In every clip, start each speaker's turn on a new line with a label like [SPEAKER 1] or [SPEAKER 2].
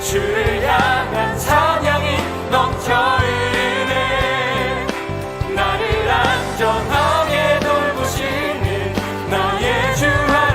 [SPEAKER 1] 주를 향한 찬양이 넘쳐 흐르네. 나를 안전하게 돌보시는 나의 주 하나님.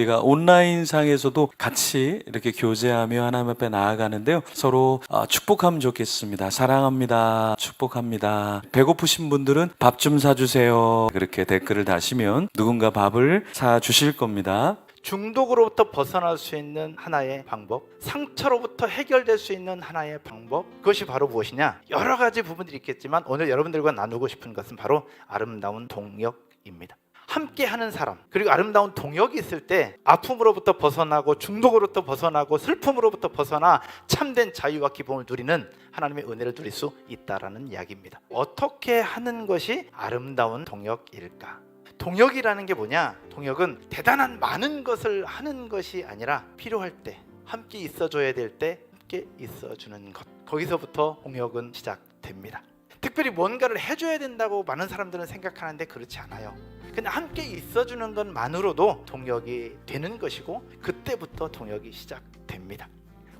[SPEAKER 1] 우리가 온라인상에서도 같이 이렇게 교제하며 하나님 앞에 나아가는데요. 서로 어, 축복하면 좋겠습니다. 사랑합니다. 축복합니다. 배고프신 분들은 밥 좀 사주세요. 그렇게 댓글을 다시면 누군가 밥을 사주실 겁니다.
[SPEAKER 2] 중독으로부터 벗어날 수 있는 하나의 방법, 상처로부터 해결될 수 있는 하나의 방법, 그것이 바로 무엇이냐? 여러 가지 부분들이 있겠지만 오늘 여러분들과 나누고 싶은 것은 바로 아름다운 동역입니다. 함께 하는 사람, 그리고 아름다운 동역이 있을 때 아픔으로부터 벗어나고 중독으로부터 벗어나고 슬픔으로부터 벗어나 참된 자유와 기쁨을 누리는 하나님의 은혜를 누릴 수 있다라는 이야기입니다. 어떻게 하는 것이 아름다운 동역일까? 동역이라는 게 뭐냐? 동역은 대단한 많은 것을 하는 것이 아니라 필요할 때 함께 있어줘야 될 때 함께 있어주는 것. 거기서부터 동역은 시작됩니다. 특별히 뭔가를 해줘야 된다고 많은 사람들은 생각하는데 그렇지 않아요. 그냥 함께 있어주는 것만으로도 동역이 되는 것이고 그때부터 동역이 시작됩니다.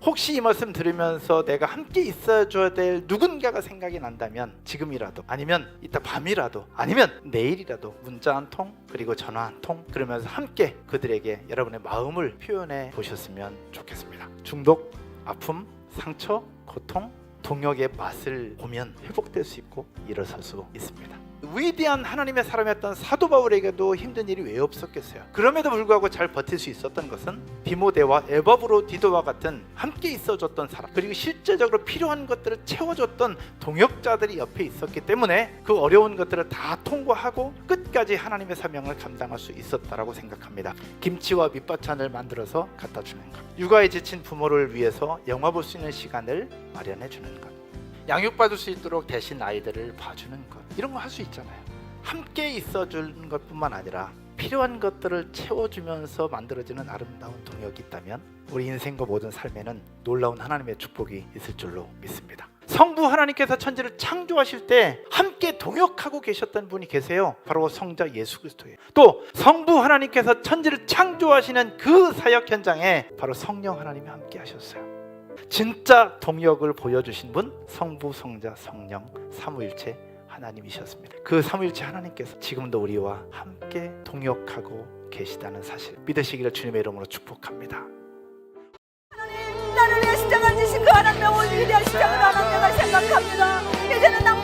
[SPEAKER 2] 혹시 이 말씀 들으면서 내가 함께 있어줘야 될 누군가가 생각이 난다면 지금이라도 아니면 이따 밤이라도 아니면 내일이라도 문자 한 통 그리고 전화 한 통 그러면서 함께 그들에게 여러분의 마음을 표현해 보셨으면 좋겠습니다. 중독, 아픔, 상처, 고통, 동역의 맛을 보면 회복될 수 있고 일어설 수 있습니다. 위대한 하나님의 사람이었던 사도 바울에게도 힘든 일이 왜 없었겠어요? 그럼에도 불구하고 잘 버틸 수 있었던 것은 디모데와 에바브로 디도와 같은 함께 있어줬던 사람 그리고 실제적으로 필요한 것들을 채워줬던 동역자들이 옆에 있었기 때문에 그 어려운 것들을 다 통과하고 끝까지 하나님의 사명을 감당할 수 있었다라고 생각합니다. 김치와 밑반찬을 만들어서 갖다 주는 것, 육아에 지친 부모를 위해서 영화 볼 수 있는 시간을 마련해 주는 것. 양육받을 수 있도록 대신 아이들을 봐주는 것. 이런 거 할 수 있잖아요. 함께 있어주는 것뿐만 아니라 필요한 것들을 채워주면서 만들어지는 아름다운 동역이 있다면 우리 인생과 모든 삶에는 놀라운 하나님의 축복이 있을 줄로 믿습니다. 성부 하나님께서 천지를 창조하실 때 함께 동역하고 계셨던 분이 계세요. 바로 성자 예수 그리스도예요. 또 성부 하나님께서 천지를 창조하시는 그 사역 현장에 바로 성령 하나님이 함께 하셨어요 진짜 동역을 보여주신 분 성부 성자 성령 삼위일체 하나님이셨습니다. 그 삼위일체 하나님께서 지금도 우리와 함께 동역하고 계시다는 사실 믿으시기를 주님의 이름으로 축복합니다.
[SPEAKER 3] 하나님 나를 위해 십자가 지신 그 하나님의 온 위대한 십자가를 하나님 내가 생각합니다 이제는 낭